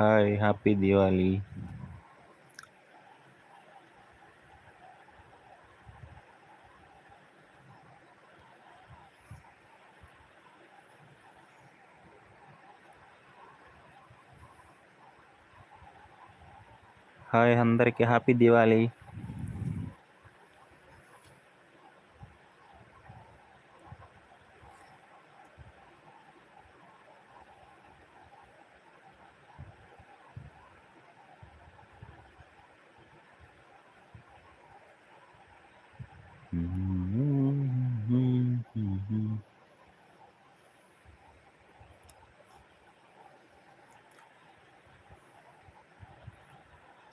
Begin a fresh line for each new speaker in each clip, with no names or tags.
Hi happy Diwali hi అందరికీ happy Diwali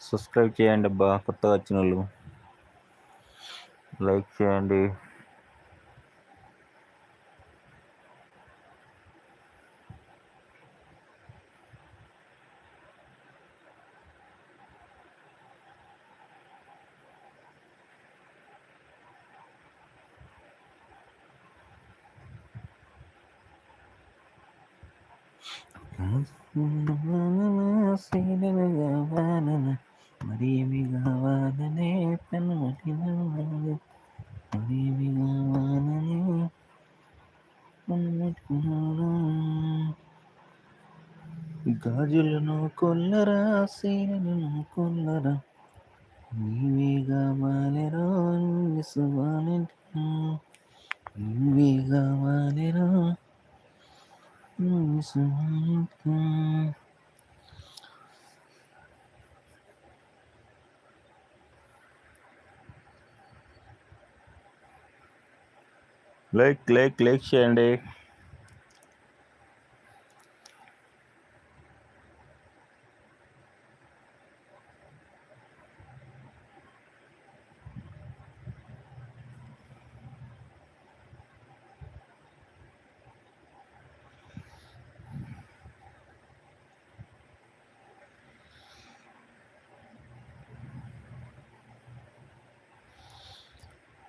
subscribe చేయండి అబ్బా కొత్తగా వచ్చిన వాళ్ళు లైక్ చేయండి. మరి ఏమి కావాలనే పెన్ను మరి ఏమి కావాలనే గాజులను కొల్లరా సీనలను కొల్లరా నీవే సువాలంటే నీవే కావాలిరా లైక్ లైక్ లైక్ చేయండి.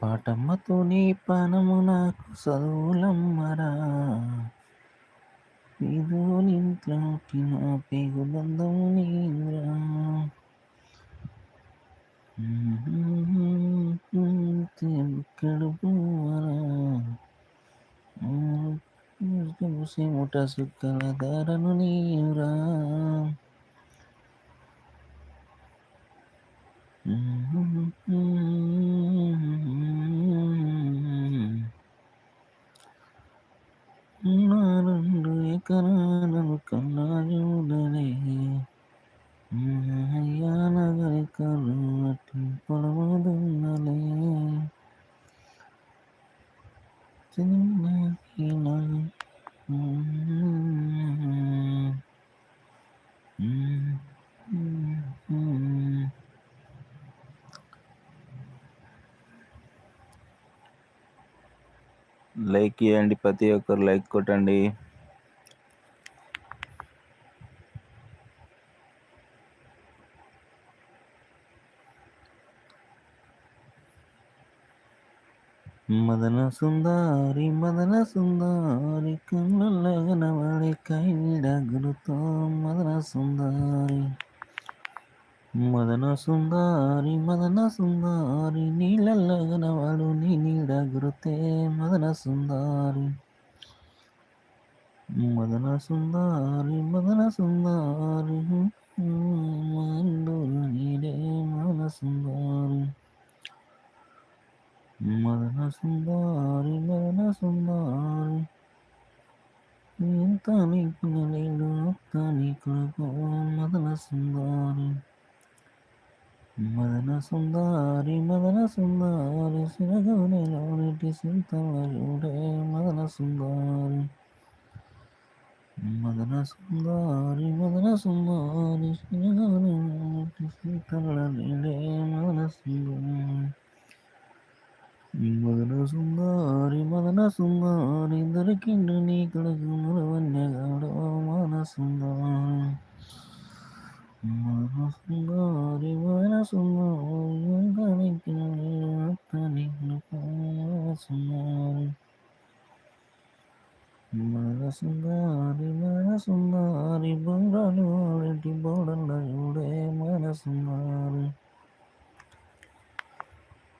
పాటమ్మతోనే నీ నాకు చదువులమ్మరా ఇదో నింట్లోకి నా పేగు బంధము నీరా కడుపువరా ముట సుక్కల ధరను నీరా నాలుండు ఎకరాలను కన్నాయుడనే అయ్యా నగరి కరుణటి పొలవదున్నలే లైక్ ఇవ్వండి ప్రతి ఒక్కరు లైక్ కొట్టండి. మదన సుందారి మదన సుందారి కళ్ళగనవాడి కైడ గురుతో మదన సుందారి మదన సుందారి మదన సుందారి నీళ్ళగనవాడు నీ నీడ గురుతే మదన సుందారి మదన సుందారి మదన సుందారి నీడే మదన సుందారి మదన సుందారి మదన సుందారి ఎంత నీకు నీడు నీకు మదన సుందారి മരണസുന്ദാരി മരണസുന്ദാരി തനി കുഞ്ഞലിലോ തനി കുളകോ മദനസുന്ദാരി മദനസുന്ദാരി മദനസുന്ദാരി ശിരകവനിലോടി സിന്തളയുടെ മദനസുന്ദാരി മദനസുന്ദാരി മദനസുന്ദാരി ശിരകവനിലോടി സിന്തളയുടെ മദനസുന്ദാരി மதன சுந்தாரி மதன சுந்தாரி திறக்கின்ற நீ கிடக்கும் மன சுந்தாரி மதன சுந்தாரி மதன சுந்தாரி கிடைக்கிற சுந்தாரி மன சுந்தாரி மன சுந்தாரி பங்காளி வாழட்டி போடல்லையுடைய மன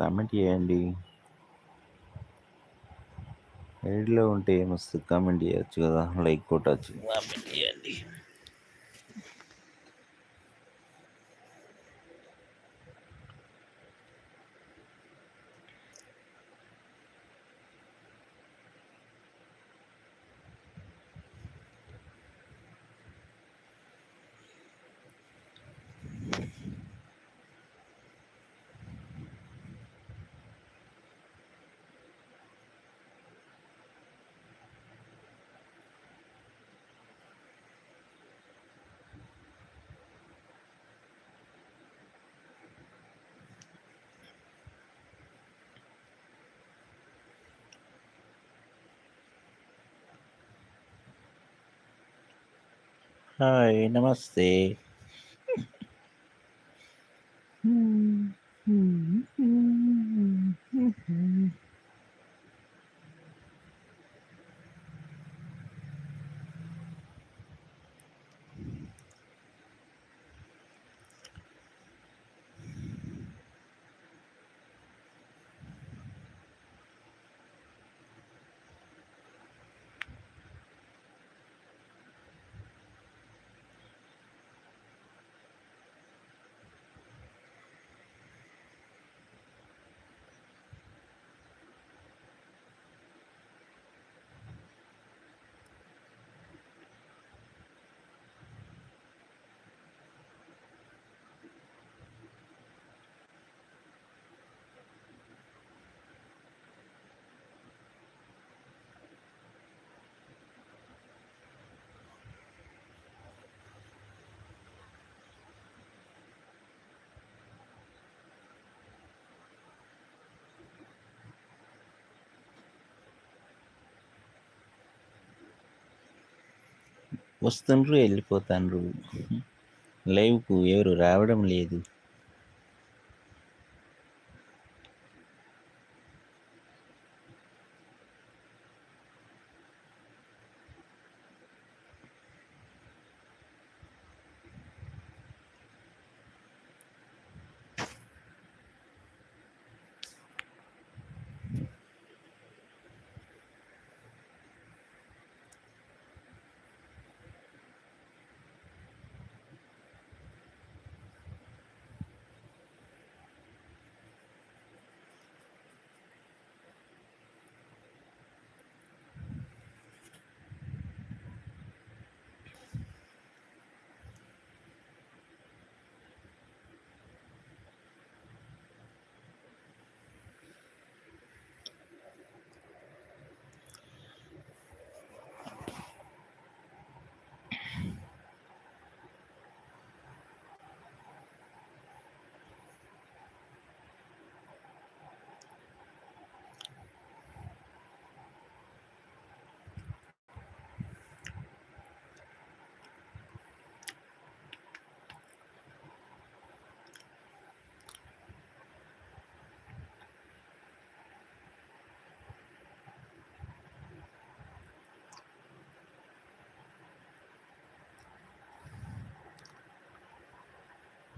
కామెంట్ చేయండి. ఎడిట్లో ఉంటే ఏమొస్తుంది? కామెంట్ చేయొచ్చు కదా. లైక్ కొట్టచ్చు. కామెంట్ చేయండి. హాయ్ నమస్తే వస్తుండ్రు వెళ్ళిపోతాండ్రు. లైవ్కు ఎవరు రావడం లేదు.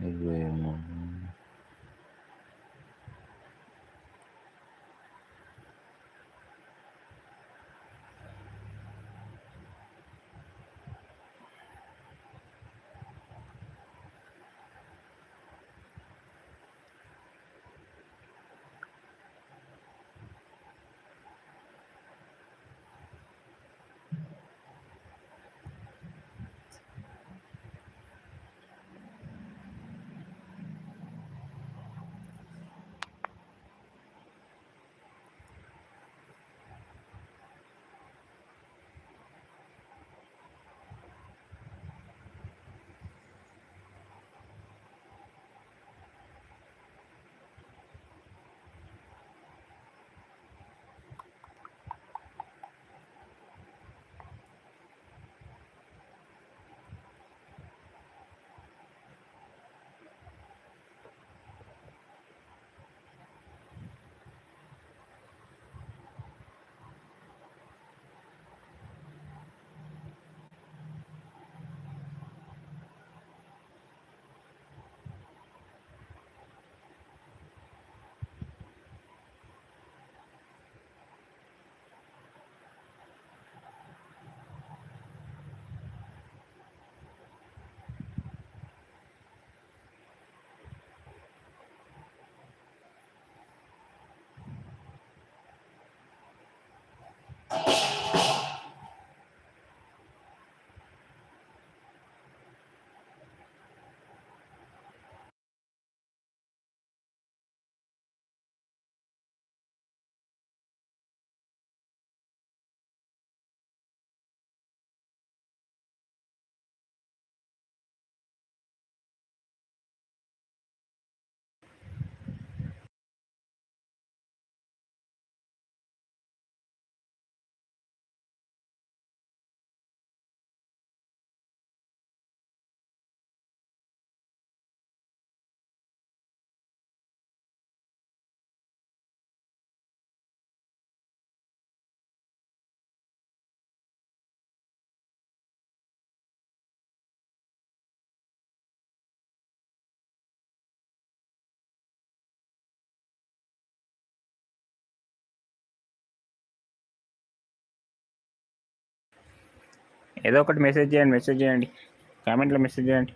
Vamos ver.
ఏదో ఒకటి మెసేజ్ చేయండి మెసేజ్ చేయండి. కామెంట్లో మెసేజ్ చేయండి.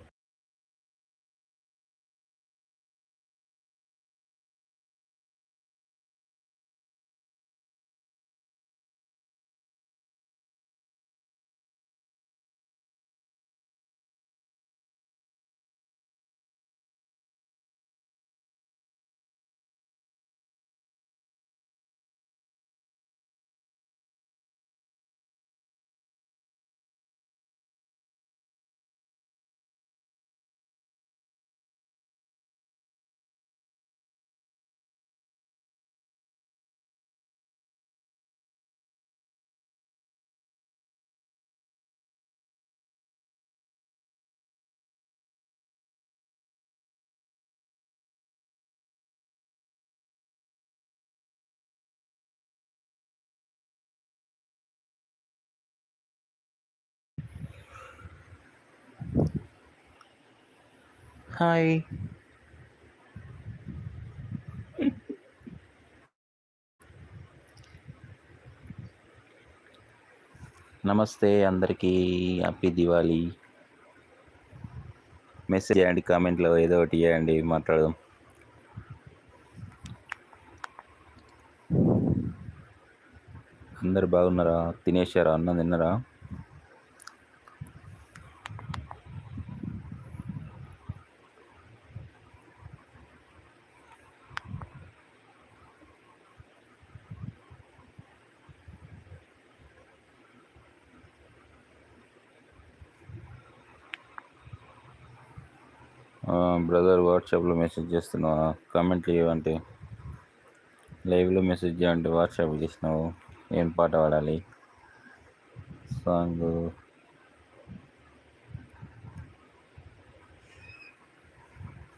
హాయ్.
నమస్తే అందరికీ హ్యాపీ దివాళీ. మెసేజ్ చేయండి కామెంట్లో ఏదో ఒకటి చేయండి మాట్లాడదాం. అందరు బాగున్నారా? తినేశారా? అన్నం తిన్నారా? బ్రదర్ వాట్సాప్లో మెసేజ్ చేస్తున్నావా కామెంట్ ఇవ్వంటే లైవ్లో మెసేజ్ చేయండి వాట్సాప్ చేసినావు. ఏం పాట పాడాలి? సాంగ్.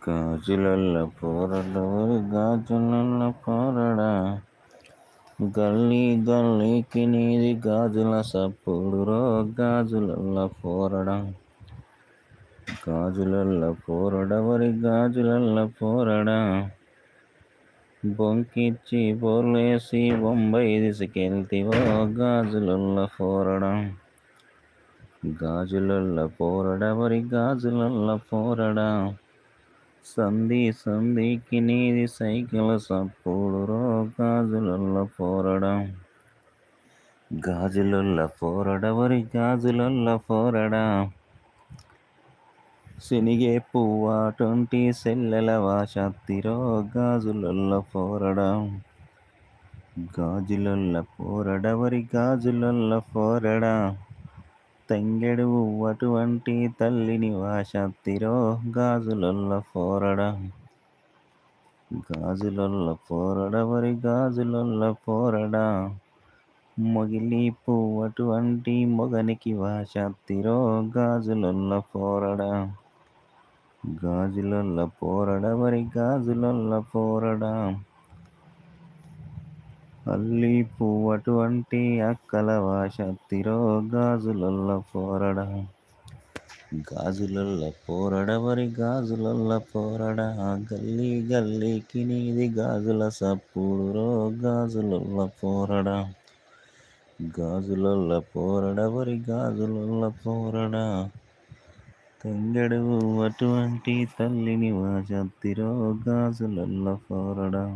గాజులల్ల పోరడవరి గాజులల్ల పోరడా. గల్లీ గల్లీకి నీది గాజుల సప్పుడు రో గాజులల్ల పోరడా. గాజులల్ల పోరడవరి గాజులల్ల పోరడా? బొంకిచ్చి పోర్లేసి బొంబై తీసుకెళ్తివో గాజులల్ల పోరడ? గాజులల్ల పోరడవరి గాజులల్ల పోరడా? సంధి సంధికి నీది సైకిల్ సప్పుడు రో గాజులల్ల పోరడం? గాజులల్ల పోరడవరి గాజులల్ల పోరడా? శనిగే పువ్వాటొంటి సెల్లెల వాషత్తిరో గాజులల్ల పోరడం. గాజులల్ల పోరడవరి గాజులల్ల పోరడా. తంగెడు అటువంటి తల్లిని వాషత్తిరో గాజులల్ల పోరడా. గాజులల్ల పోరడవరి గాజులల్ల పోరడా. మొగిలి పువ్వటువంటి మొగనికి వాషత్తిరో గాజులల్ల పోరడా. గాజులల్ల పోరడవరి గాజులల్ల పోరడా? అల్లి పువ్వటువంటి అక్కల వాషత్తిరో గాజులల్ల పోరడా? గాజులల్ల పోరడవరి గాజులల్ల పోరడా? గల్లీ గల్లీకి నీది గాజుల సప్పుడురో గాజులల్ల పోరడా? గాజులల్ల పోరడవరి గాజులల్ల పోరడా? తంగెడు అటువంటి తల్లిని వాచత్తిరో గాజులల్ల పోరడా.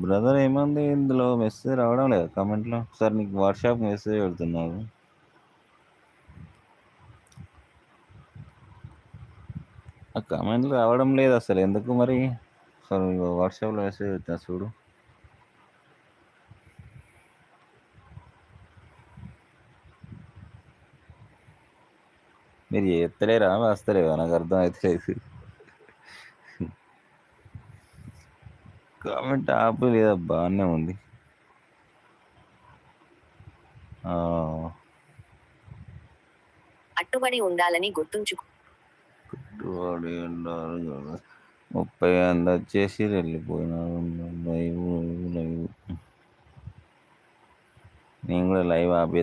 బ్రదర్ ఏమంది ఇందులో మెసేజ్ రావడం లేదు? కామెంట్లో సార్ నీకు వాట్సాప్ మెసేజ్ పెడుతున్నాను. ఆ కమెంట్లు రావడం లేదు అసలు. ఎందుకు మరి? సార్ వాట్సాప్లో మెసేజ్ పెడుతున్నా చూడు. మీరు ఎత్తలేరా? వస్తలేవా నాకు అర్థం అవుతలేదు కామెంట్ ఆపు లేదా బాగానే ఉంది.
అట్టుబడి ఉండాలని గుర్తుంచుకో
కట్టుబడి ఉండాలి కదా. ముప్పై మంది వచ్చేసి వెళ్ళిపోయినారు లైవ్ లైవ్ నేను కూడా లైవ్ ఆపే